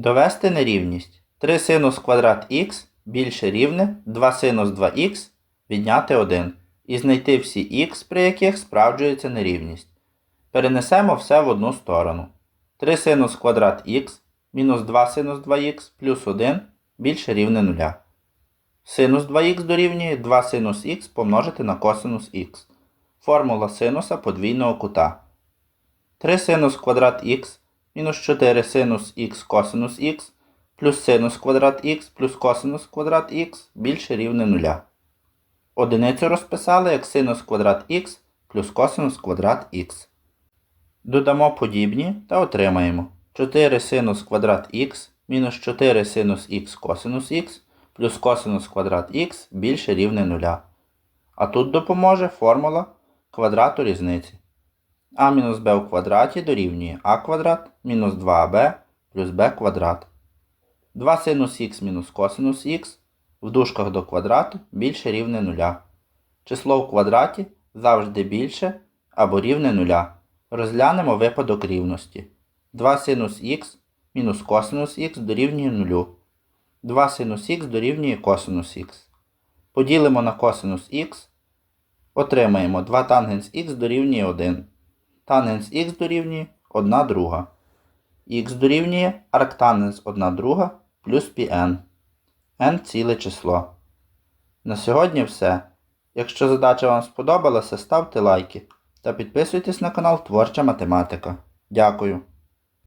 Довести нерівність. 3 синус квадрат х більше рівне 2 синус 2х відняти 1. І знайти всі х, при яких справджується нерівність. Перенесемо все в одну сторону. 3 синус квадрат х мінус 2 синус 2х плюс 1 більше рівне 0. Синус 2х дорівнює 2 синус х помножити на косинус х. Формула синуса подвійного кута. 3 синус квадрат х мінус 4 синус х косинус х плюс синус квадрат х плюс косинус квадрат х більше рівне 0. Одиницю розписали як синус квадрат х плюс косинус квадрат х. Додамо подібні та отримаємо 4 синус квадрат х мінус 4 синус х косинус х плюс косинус квадрат х більше рівне 0. А тут допоможе формула квадрату різниці. А мінус b у квадраті дорівнює а квадрат мінус 2аб плюс b квадрат. 2 синус х мінус косинус х в дужках до квадрату більше рівне 0. Число в квадраті завжди більше або рівне 0. Розглянемо випадок рівності. 2 синус х мінус косинус х дорівнює 0. 2 синус х дорівнює косинус х. Поділимо на косинус х. Отримаємо 2 тангенс х дорівнює 1. Тангенс х дорівнює 1 друга. х дорівнює арктангенс 1 друга плюс πn. n ціле число. На сьогодні все. Якщо задача вам сподобалася, ставте лайки та підписуйтесь на канал Творча Математика. Дякую.